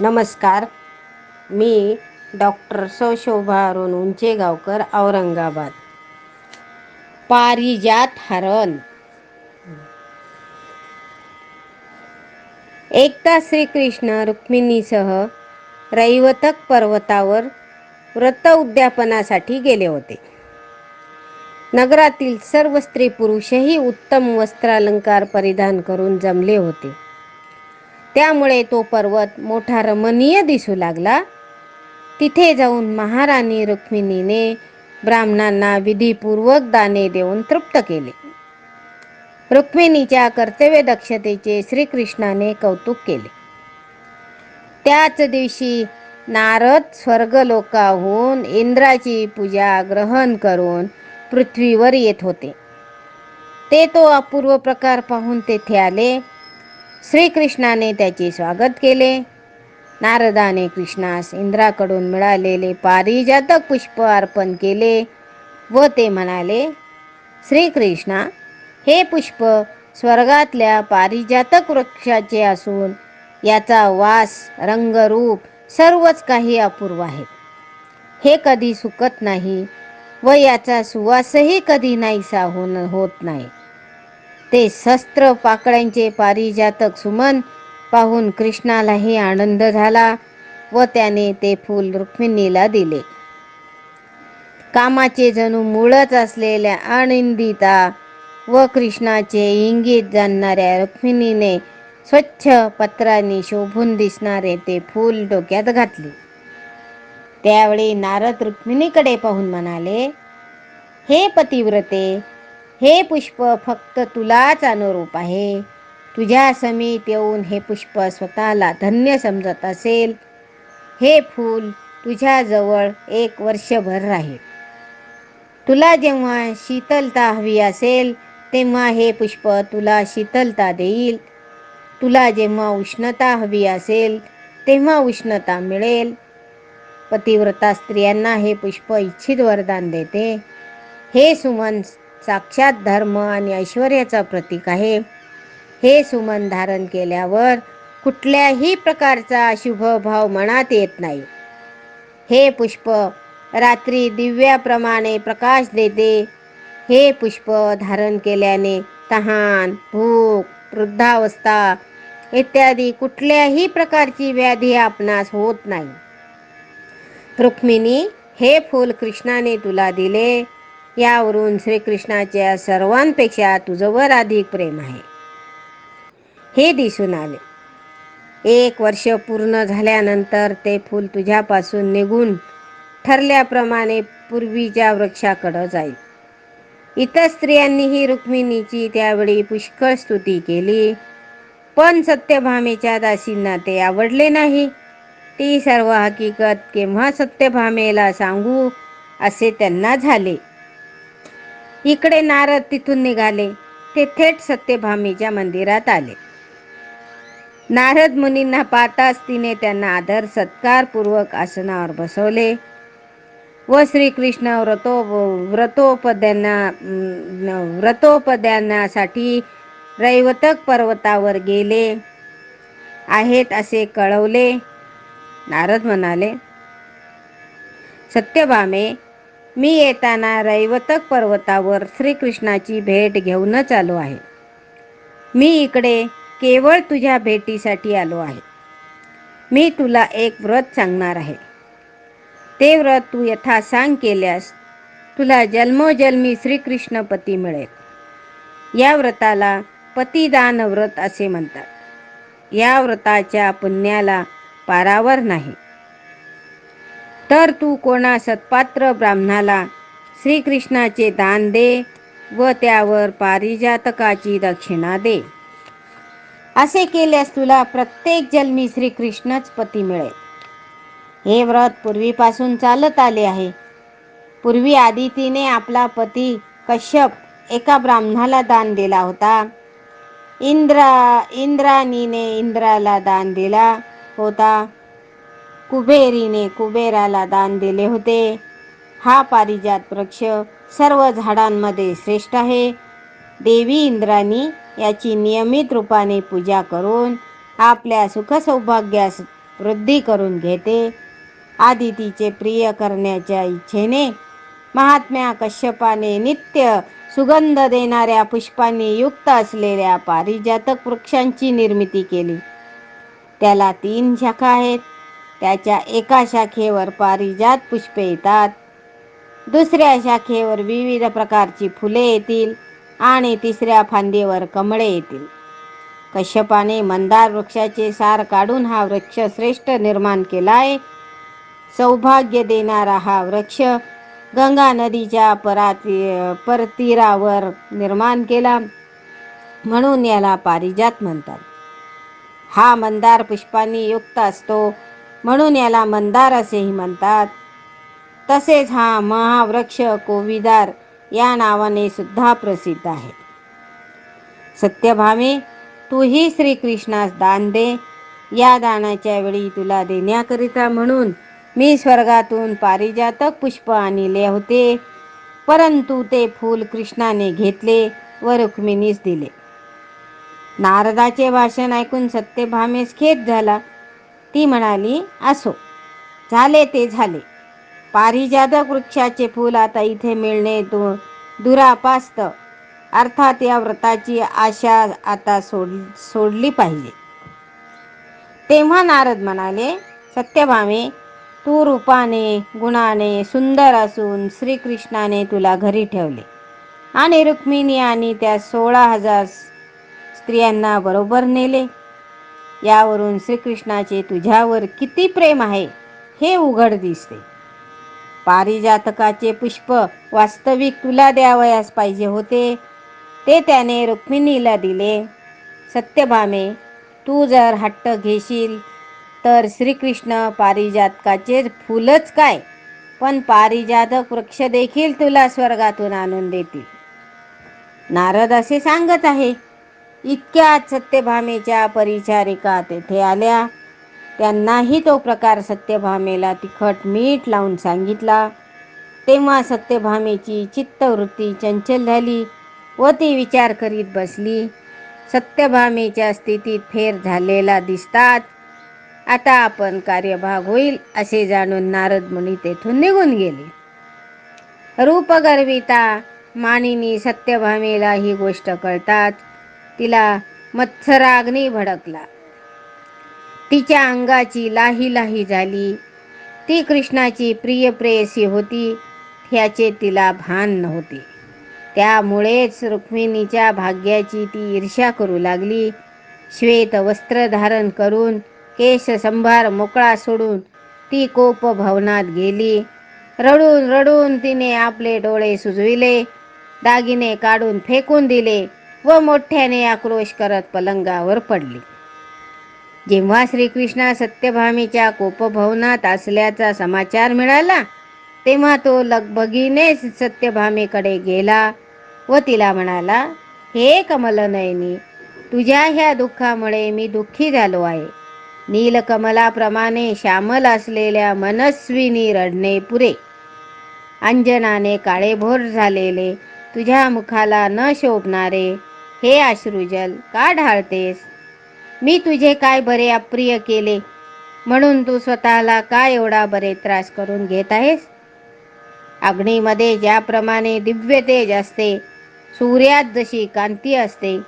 नमस्कार. मी डॉक्टर सशोभा अरुण उंचेगावकर औरंगाबाद. पारिजात हरण. एकदा श्रीकृष्ण रुक्मिणीसह रैवतक पर्वतावर व्रत उद्यापनासाठी गेले होते. नगरातील सर्व स्त्री पुरुषही उत्तम वस्त्रालंकार परिधान करून जमले होते. त्यामुळे तो पर्वत मोठा रमणीय दिसू लागला. तिथे जाऊन महाराणी रुक्मिणीने ब्राह्मणांना विधीपूर्वक दाने देऊन तृप्त केले. रुक्मिणीच्या कर्तव्य दक्षतेचे श्रीकृष्णाने कौतुक केले. त्याच दिवशी नारद स्वर्गलोकाहून इंद्राची पूजा ग्रहण करून पृथ्वीवर येत होते. ते तो अपूर्व प्रकार पाहून तेथे आले. श्रीकृष्णाने त्याचे स्वागत केले. नारदाने कृष्णास इंद्राकडून मिळालेले पारिजातक पुष्प अर्पण केले व ते म्हणाले श्रीकृष्णा हे पुष्प स्वर्गातल्या पारिजातक वृक्षाचे असून याचा वास रंगरूप सर्वच काही अपूर्व आहे. हे कधी सुकत नाही व याचा सुवासही कधी नाहीसा होत नाही. ते शस्त्र पाकळ्यांचे पारिजातक सुमन पाहून कृष्णालाही आनंद झाला व त्याने ते फूल रुक्मिणीला दिले. कामाचे जणू मूळच असलेल्या आनंदिता व कृष्णाचे इंगित जाणणाऱ्या रुक्मिणीने स्वच्छ पत्राने शोभून दिसणारे ते फूल डोक्यात घातले. त्यावेळी नारद रुक्मिणीकडे पाहून म्हणाले हे पतिव्रते हे पुष्प फक्त तुलाच अनुरूप आहे. तुझ्या समीप येऊन हे पुष्प स्वतःला धन्य समजत असेल हे फूल तुझ्याजवळ एक वर्षभर राहील. तुला जेव्हा शीतलता हवी असेल तेव्हा हे पुष्प तुला शीतलता देईल. तुला जेव्हा उष्णता हवी असेल तेव्हा उष्णता मिळेल. पतिव्रता स्त्रियांना हे पुष्प इच्छित वरदान देते. हे सुमन साक्षात धर्म आणि ऐश्वर्याचा प्रतीक आहे. हे सुमन धारण केल्यावर कुठल्याही प्रकारचा शुभ भाव मनात येत नाही. हे पुष्प रात्री दिव्याप्रमाणे प्रकाश देते. हे पुष्प धारण केल्याने तहान भूक वृद्धावस्था इत्यादी कुठल्याही प्रकारची व्याधी आपणास होत नाही. रुक्मिणी हे फूल कृष्णाने तुला दिले. यावरून श्रीकृष्णाच्या सर्वांपेक्षा तुझवर अधिक प्रेम आहे. हे दिसून आले. एक वर्ष पूर्ण झाल्यानंतर ते फूल तुझ्यापासून निघून ठरल्याप्रमाणे पूर्वीच्या वृक्षाकडं जाईल. इतर स्त्रियांनीही रुक्मिणीची त्यावेळी पुष्कळ स्तुती केली. पण सत्यभामेच्या दासींना ते आवडले नाही. ती सर्व हकीकत केव्हा सत्यभामेला सांगू असे त्यांना झाले. इकडे नारद तिथून निघाले. ते थेट सत्यभामीच्या मंदिरात आले. नारद मुनींना पाहताच तिने त्यांना आदर सत्कारपूर्वक आसनावर बसवले व श्रीकृष्ण व्रतो व्रतोपद्यांना व्रतोपद्यानासाठी रैवतक पर्वतावर गेले. आहेत असे कळवले. नारद म्हणाले सत्यभामे मी येताना रैवतक पर्वतावर श्रीकृष्णाची भेट घेऊनच आलो आहे. मी इकडे केवळ तुझ्या भेटीसाठी आलो आहे. मी तुला एक व्रत सांगणार आहे. ते व्रत तू यथासांग केल्यास तुला जन्मोजन्मी श्रीकृष्ण पती मिळेल. या व्रताला पतिदान व्रत असे म्हणतात. या व्रताच्या पुण्याला पारावर नाही. तर तू कोणा सत्पात्र ब्राह्मणाला श्रीकृष्णाचे दान दे व त्यावर पारिजातकाची दक्षिणा दे. असे केल्यास तुला प्रत्येक जन्मी श्रीकृष्णच पती मिळेल. हे व्रत पूर्वीपासून चालत आले आहे. पूर्वी आदितीने आपला पती कश्यप एका ब्राह्मणाला दान दिला होता. इंद्रा इंद्राणीने इंद्राला दान दिला होता. कुबेरीने कुबेराला दान दिले होते. हा पारिजात वृक्ष सर्व झाडांमध्ये श्रेष्ठ आहे. देवी इंद्राणी याची नियमित रूपाने पूजा करून आपल्या सुखसौभाग्यास वृद्धी करून घेते. आदितीचे प्रिय करण्याच्या इच्छेने महात्म्या कश्यपाने नित्य सुगंध देणाऱ्या पुष्पांनी युक्त असलेल्या पारिजातक वृक्षांची निर्मिती केली. त्याला तीन शाखा आहेत. त्याच्या एका शाखेवर पारिजात पुष्पे येतात. दुसऱ्या शाखेवर विविध प्रकारची फुले येतील आणि तिसऱ्या फांदीवर कमळे येतील. कश्यपाने मंदार वृक्षाचे सार काढून हा वृक्ष श्रेष्ठ निर्माण केला आहे सौभाग्य देणारा हा वृक्ष गंगा नदीच्या पराती परतीरावर निर्माण केला म्हणून याला पारिजात म्हणतात. हा मंदार पुष्पांनी युक्त असतो. म्हणून याला मंदार असेही म्हणतात. तसेच हा महावृक्ष कोविदार या नावाने सुद्धा प्रसिद्ध आहे. सत्यभामे तूही श्रीकृष्णास दान दे. या दानाच्या वेळी तुला देण्याकरिता म्हणून मी स्वर्गातून पारिजातक पुष्प आणले होते. परंतु ते फूल कृष्णाने घेतले व रुक्मिणीस दिले. नारदाचे भाषण ऐकून सत्यभामेस खेद झाला. ती म्हणाली असो झाले ते झाले. पारिजातक वृक्षाचे फूल आता इथे मिळणे तो दुरापास्त. अर्थात या व्रताची आशा आता सोड सोडली पाहिजे. तेव्हा नारद म्हणाले सत्यभामे तू रूपाने गुणाने सुंदर असून श्रीकृष्णाने तुला घरी ठेवले. आणि रुक्मिणी आणि त्या सोळा हजार स्त्रियांना बरोबर नेले. यावरून श्रीकृष्णाचे तुझ्यावर किती प्रेम आहे हे उघड दिसते. पारिजातकाचे पुष्प वास्तविक तुला द्यावयास पाहिजे होते ते त्याने रुक्मिणीला दिले. सत्यभामे तू जर हट्ट घेशील तर श्रीकृष्ण पारिजातकाचे फुलच काय पण पारिजातक वृक्ष देखील तुला स्वर्गातून आणून देतील. नारद असे सांगत आहे इतक्यात सत्यभामेच्या परिचारिका तेथे आल्या त्यांनाही तो प्रकार सत्यभामेला तिखट मीठ लावून सांगितला. तेव्हा सत्यभामेची चित्तवृत्ती चंचल झाली व ती विचार करीत बसली. सत्यभामेच्या स्थितीत फेर झालेला दिसतात. आता आपण कार्यभाग होईल असे जाणून नारद मुनी तेथून निघून गेले. रूपगर्विता मानिनी सत्यभामेला ही गोष्ट कळतात. तिला मत्सराग्नी भडकला. तिच्या अंगाची लाही लाही झाली. ती कृष्णाची प्रिय प्रेयसी होती ह्याचे तिला भान नव्हते. त्यामुळेच रुक्मिणीच्या भाग्याची ती ईर्ष्या करू लागली. श्वेत वस्त्र धारण करून केश संभार मोकळा सोडून ती कोप भवनात गेली. रडून रडून तिने आपले डोळे सुजविले दागिने काढून फेकून दिले. व मोठ्याने आक्रोश करत पलंगावर पडली. जेव्हा श्रीकृष्ण सत्यभामीच्या कोपभवनात असल्याचा समाचार मिळाला तेव्हा तो लगबगीने सत्यभामीकडे गेला व तिला म्हणाला हे कमलनयनी तुझ्या ह्या दुःखामुळे मी दुःखी झालो आहे. नीलकमलाप्रमाणे श्यामल असलेल्या मनस्विनी रडणे पुरे. अंजनाने काळेभोर झालेले तुझ्या मुखाला न शोभणारे हे अश्रुजल का ढाळतेस? मी तुझे काय बरे अप्रिय केले? म्हणून तू स्वतःला का एवढा बरे त्रास करून घेत आहेस? अग्नीमध्ये ज्याप्रमाणे दिव्य तेज असते सूर्यात जशी कांती असते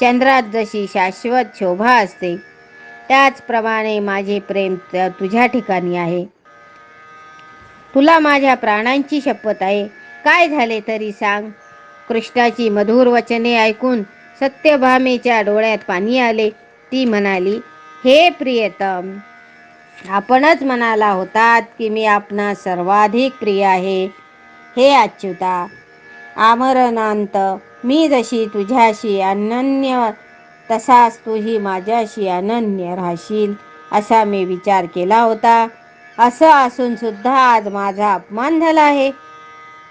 चंद्रात जशी शाश्वत शोभा असते त्याचप्रमाणे माझे प्रेम तुझ्या ठिकाणी आहे. तुला माझ्या प्राणांची शपथ आहे. काय झाले तरी सांग. कृष्णाची मधुर वचने ऐकून सत्यभामेच्या डोळ्यात पाणी आले. ती म्हणाली हे प्रियतम आपणच म्हणाला होतात की मी आपणा सर्वाधिक प्रिय आहे. हे अच्युता आमरणांत मी जशी तुझ्याशी अनन्य तसाच तूही माझ्याशी अनन्य राहशील असा मी विचार केला होता. असं असून सुद्धा आज माझा अपमान झाला आहे.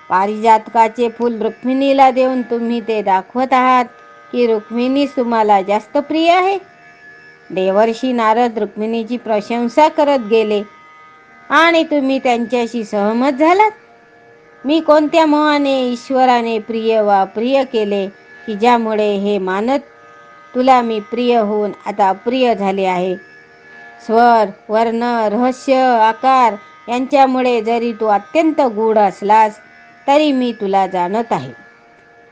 पारिजातकाचे फूल रुक्मिणीला देऊन तुम्ही ते दाखवत आहात की रुक्मिणीच तुम्हाला जास्त प्रिय आहे. देवर्षी नारद रुक्मिणीची प्रशंसा करत गेले. आणि तुम्ही त्यांच्याशी सहमत झालात. मी कोणत्या मोहाने ईश्वराने प्रिय वा प्रिय केले की ज्यामुळे हे मानत तुला मी प्रिय होऊन आता अप्रिय झाले आहे? स्वर वर्ण रहस्य आकार यांच्यामुळे जरी तू अत्यंत गूढ असलास तरी मी तुला जाणत आहे.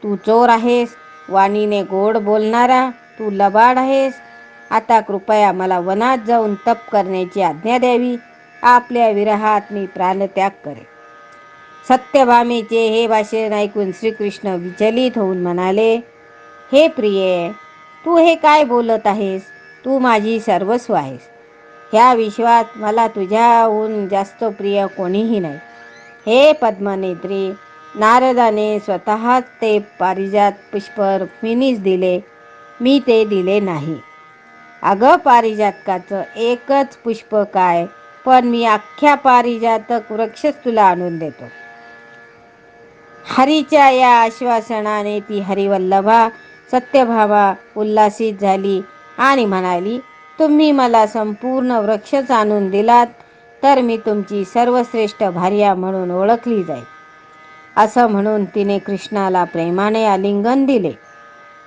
तू चोर आहेस वाणीने गोड बोलणारा तू लबाड आहेस. आता कृपया मला वनात जाऊन तप करण्याची आज्ञा द्यावी. आपल्या विरहात मी प्राणत्याग करेन. सत्यभामेचे हे भाषण ऐकून श्रीकृष्ण विचलित होऊन म्हणाले हे प्रिये तू हे काय बोलत आहेस? तू माझी सर्वस्व आहेस. ह्या विश्वात मला तुझ्याहून जास्त प्रिय कोणीही नाही. हे पद्मनेत्री नारदाने स्वतःच ते पारिजात पुष्प रुक्मिणीस दिले. मी ते दिले नाही. अगं पारिजातकाचं एकच पुष्प काय? पण मी अख्ख्या पारिजातक वृक्षच तुला आणून देतो. हरीच्या या आश्वासनाने ती हरिवल्लभा सत्यभामा उल्लासित झाली आणि म्हणाली तुम्ही मला संपूर्ण वृक्षच आणून दिलात तर मी तुमची सर्वश्रेष्ठ भार्या म्हणून ओळखली जाईल. असं म्हणून तिने कृष्णाला प्रेमाने आलिंगन दिले.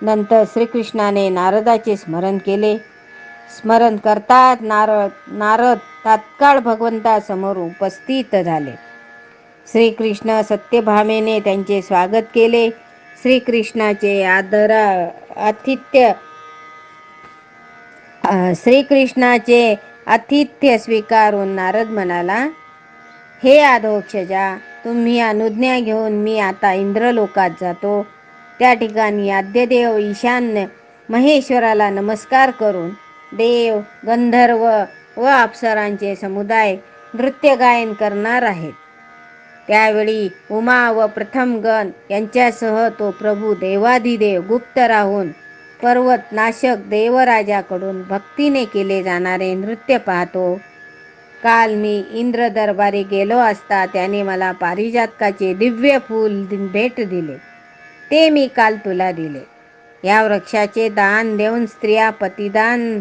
नंतर श्रीकृष्णाने नारदाचे स्मरण केले. स्मरण करतात नारद नारद तात्काळ भगवंतासमोर उपस्थित झाले. श्रीकृष्ण सत्यभामेने त्यांचे स्वागत केले. श्रीकृष्णाचे आदरा आतिथ्य श्रीकृष्णाचे आतिथ्य स्वीकारून नारद म्हणाला हे आदोक्षजा तुम्ही अनुज्ञा घेऊन मी आता इंद्रलोकात जातो. त्या ठिकाणी आद्यदेव ईशान्य महेश्वराला नमस्कार करून देव गंधर्व व अप्सरांचे समुदाय नृत्य गायन करणार आहेत. त्यावेळी उमा व प्रथमगण यांच्यासह तो प्रभू देवाधिदेव गुप्त राहून पर्वत नाशक देवराजाकडून भक्तीने केले जाणारे नृत्य पाहतो. काल मी इंद्र दरबारी गेलो असता त्याने मला पारिजातकाचे दिव्य फूल भेट दिले. ते मी काल तुला दिले. या वृक्षाचे दान देऊन स्त्रिया पतिदान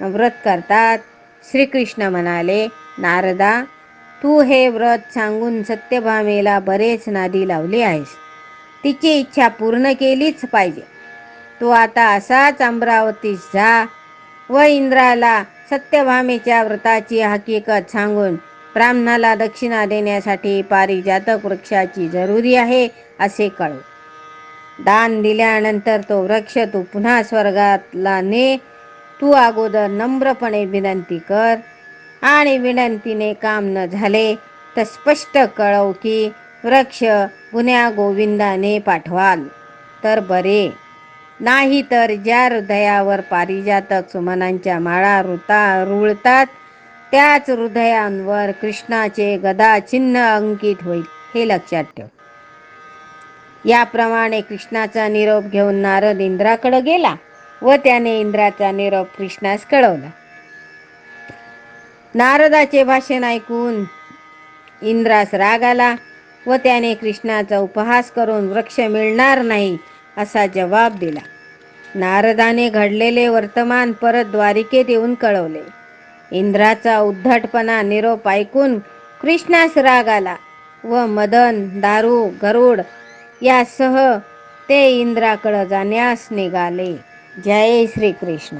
व्रत करतात. श्रीकृष्ण म्हणाले नारदा तू हे व्रत सांगून सत्यभामेला बरेच नादी लावली आहेस. तिची इच्छा पूर्ण केलीच पाहिजे. तू आता असाच अमरावतीस जा व इंद्राला सत्यभामेच्या व्रताची हकीकत सांगून ब्राह्मणाला दक्षिणा देण्यासाठी पारिजातक वृक्षाची जरुरी आहे असे कळव दान दिल्यानंतर तो वृक्ष तू पुन्हा स्वर्गातला ने तू अगोदर नम्रपणे विनंती कर. आणि विनंतीने काम न झाले तर स्पष्ट कळव की वृक्ष गुन्ह्या गोविंदाने पाठवाल. तर बरे. नाही तर ज्या हृदयावर पारिजातक सुमनांच्या माळा रुता रुळतात त्याच हृदयांवर कृष्णाचे गदा चिन्ह अंकित होईल हे लक्षात ठेव. याप्रमाणे कृष्णाचा निरोप घेऊन नारद इंद्राकडे गेला व त्याने इंद्राचा निरोप कृष्णास कळवला. नारदाचे भाषण ऐकून इंद्रास राग आला व त्याने कृष्णाचा उपहास करून वृक्ष मिळणार नाही असा जवाब दिला. नारदाने घडलेले वर्तमान परत द्वारिकेत येऊन कळवले. इंद्राचा उद्धटपणा निरोप ऐकून कृष्णास राग आला व मदन दारू गरुड यासह ते इंद्राकडे जाण्यास निघाले. जय श्रीकृष्ण.